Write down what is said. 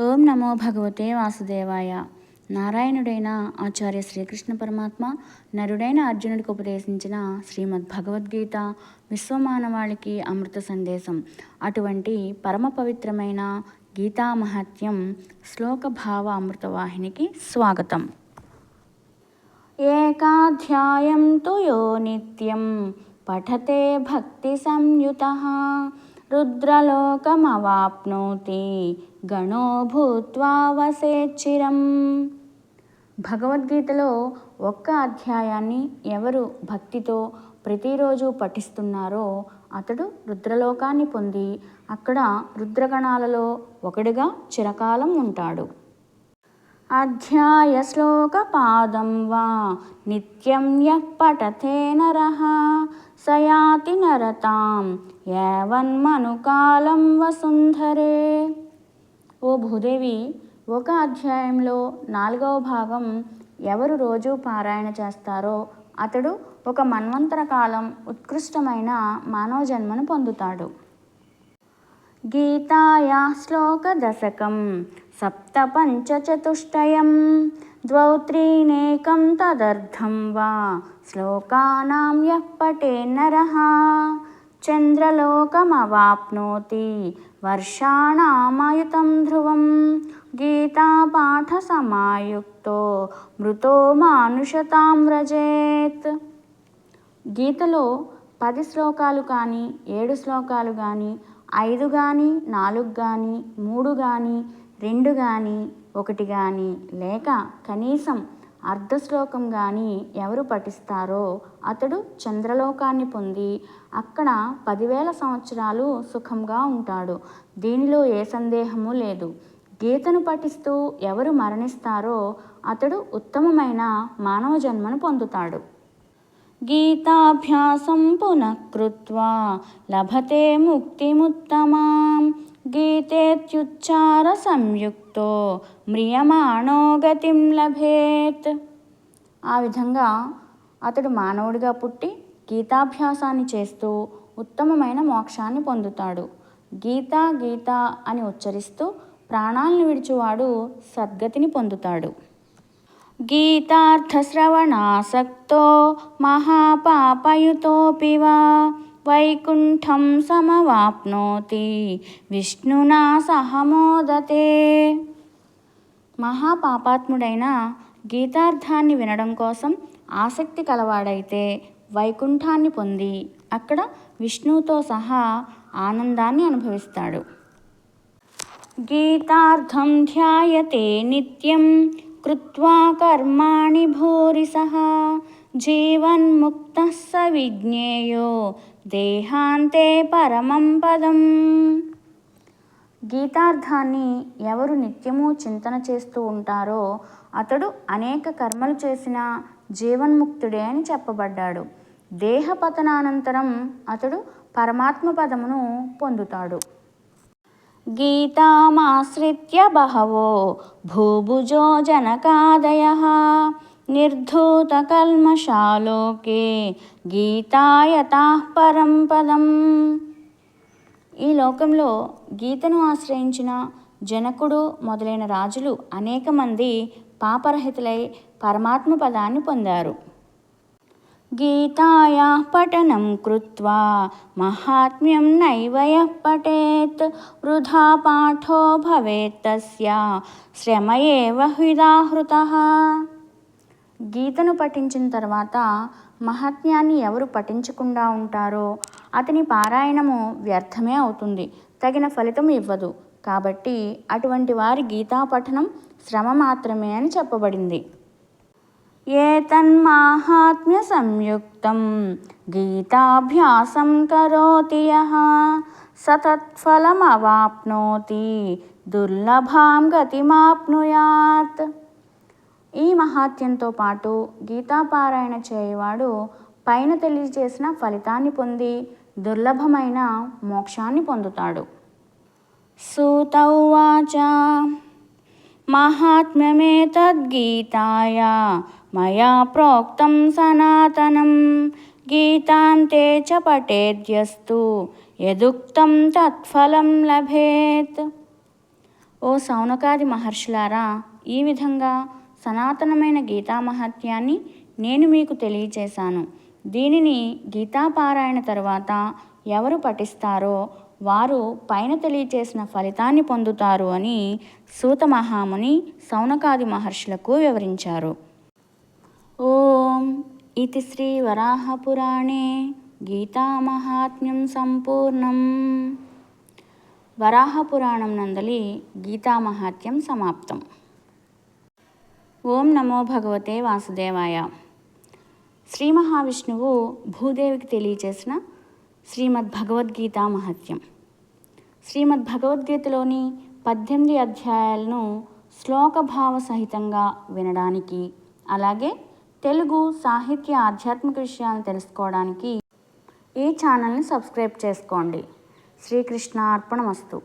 ఓం నమో భగవతే వాసుదేవాయ. నారాయణుడైన ఆచార్య శ్రీకృష్ణ పరమాత్మ నరుడైన అర్జునుడికి ఉపదేశించిన శ్రీమద్ భగవద్గీత విశ్వమానవాళికి అమృత సందేశం. అటువంటి పరమ పవిత్రమైన గీతా మహత్యం శ్లోక భావ అమృతవాహినికి స్వాగతం. ఏకాధ్యాయం తు యో నిత్యం పఠతే భక్తి సంయుత రుద్రలోకమవాప్నోతి గణో భూత్వా భగవద్గీతలో ఒక్క అధ్యాయాన్ని ఎవరు భక్తితో ప్రతిరోజు పఠిస్తున్నారో అతడు రుద్రలోకాన్ని పొంది అక్కడ రుద్రగణాలలో ఒకడిగా చిరకాలం ఉంటాడు. అధ్యాయ శ్లోకపాదం వా. నిత్యం యః పఠతే నరः. సయాతి నరతాం. యావన్మనుకాలం వసుంధరే. ఓ భూదేవి ఒక అధ్యాయంలో నాలుగవ భాగం ఎవరు రోజు పారాయణ చేస్తారో అతడు ఒక మన్వంతర కాలం ఉత్కృష్టమైన మానవ జన్మను పొందుతాడు. గీతాయా శ్లోకదశకం సప్తపంచచతుష్టయం ద్వౌ త్రీనేకం తదర్థం వా శ్లోకానాం యః పఠేన్నరः చంద్రలోకమవాప్నోతి వర్షాణామయుతం ధ్రువం. గీతాపాఠసమాయుక్తో మృతో మానుషతాం వ్రజేత్ గీతలో పది శ్లోకాలు కానీ ఏడు శ్లోకాలు కానీ ఐదు కానీ నాలుగు కానీ మూడు కానీ రెండు కానీ ఒకటి కానీ లేక కనీసం అర్ధశ్లోకం కానీ ఎవరు పఠిస్తారో అతడు చంద్రలోకాన్ని పొంది అక్కడ పదివేల సంవత్సరాలు సుఖంగా ఉంటాడు. దీనిలో ఏ సందేహము లేదు. గీతను పఠిస్తూ ఎవరు మరణిస్తారో అతడు ఉత్తమమైన మానవ జన్మను పొందుతాడు. గీతాభ్యాసం పునఃకృత్వా లభతే ముక్తిముత్తమాం. గీతేత్యుచ్చార సంయుక్తో మ్రియమాణో గతిం లభేత్ ఆ విధంగా అతడు మానవుడిగా పుట్టి గీతాభ్యాసాన్ని చేస్తూ ఉత్తమమైన మోక్షాన్ని పొందుతాడు. గీత గీత అని ఉచ్చరిస్తూ ప్రాణాలను విడిచివాడు సద్గతిని పొందుతాడు. గీతార్థశ్రవణాసక్తో మహాపాపయుతోపివా వైకుంఠం సమవాప్నోతి. విష్ణునా సహమోదతే. మహాపాపాత్ముడైన గీతార్థాన్ని వినడం కోసం ఆసక్తి కలవాడైతే వైకుంఠాన్ని పొంది అక్కడ విష్ణువుతో సహా ఆనందాన్ని అనుభవిస్తాడు. గీతార్థం ధ్యాయతే నిత్యం కృత్వా కర్మాణి భూరిసః జీవన్ముక్త స విజ్ఞేయో దేహాంతే పరమం పదం. గీతార్థాన్ని ఎవరు నిత్యము చింతన చేస్తూ ఉంటారో అతడు అనేక కర్మలు చేసిన జీవన్ముక్తుడే అని చెప్పబడ్డాడు. దేహపతనానంతరం అతడు పరమాత్మ పదమును పొందుతాడు. గీతామాశ్రిత్య బహవో భూభుజో జనకాదయ. నిర్ధూతకల్మషాలోకే గీతాయతా పరం పదం ఈ లోకంలో గీతను ఆశ్రయించిన జనకుడు మొదలైన రాజులు అనేక మంది పాపరహితులై పరమాత్మ పదాన్ని పొందారు. గీతాయా పఠనం కృత్వా మహాత్మ్యం నైవయ పఠేత్ వృధా పాఠో భవేత్ తస్య శ్రమ ఏవ గీతను పఠించిన తర్వాత మహాత్మ్యాన్ని ఎవరు పఠించకుండా ఉంటారో అతని పారాయణము వ్యర్థమే అవుతుంది తగిన ఫలితం ఇవ్వదు. కాబట్టి అటువంటి వారి గీతా పఠనం శ్రమ మాత్రమే అని చెప్పబడింది. ఏతన్మాహాత్మ్య సంయుక్తం గీతాభ్యాసం కరోతి సతత్ఫలమవాప్నోతి దుర్లభాం గతిమాప్నుయాత్. ఈ మహాత్యంతో పాటు గీతాపారాయణ చేయవాడు పైన తెలియజేసిన ఫలితాన్ని పొంది దుర్లభమైన మోక్షాన్ని పొందుతాడు. సూతౌవాచ మహాత్మ్యమేతద్గీతాయ మయా ప్రోక్తం సనాతనం. గీతాం తే చ పఠేద్యస్తు. యదుక్తం తత్ఫలం లభేత్. ఓ సౌనకాది మహర్షులారా ఈ విధంగా సనాతనమైన గీతా మహత్యాన్ని నేను మీకు తెలియచేశాను. దీనిని గీతాపారాయణ తర్వాత ఎవరు పఠిస్తారో వారు పైన తెలియచేసిన ఫలితాన్ని పొందుతారు అని సూత మహాముని సౌనకాది మహర్షులకు వివరించారు. ఓం ఇది శ్రీ వరాహపురాణే గీతామహాత్మ్యం సంపూర్ణం. వరాహపురాణం నందలి గీతామహాత్యం సమాప్తం. ఓం నమో భగవతే వాసుదేవాయ. శ్రీ మహావిష్ణువు భూదేవికి తెలియచేసిన శ్రీమద్ భగవద్గీత మహత్యం. శ్రీమద్ భగవద్గీతలోని పద్దెనిమిది అధ్యాయాలను శ్లోకభావ సహితంగా వినడానికి అలాగే తెలుగు సాహిత్య ఆధ్యాత్మిక విషయాలను తెలుసుకోవడానికి ఈ ఛానల్ని సబ్స్క్రైబ్ చేసుకోండి. శ్రీకృష్ణ అర్పణమస్తు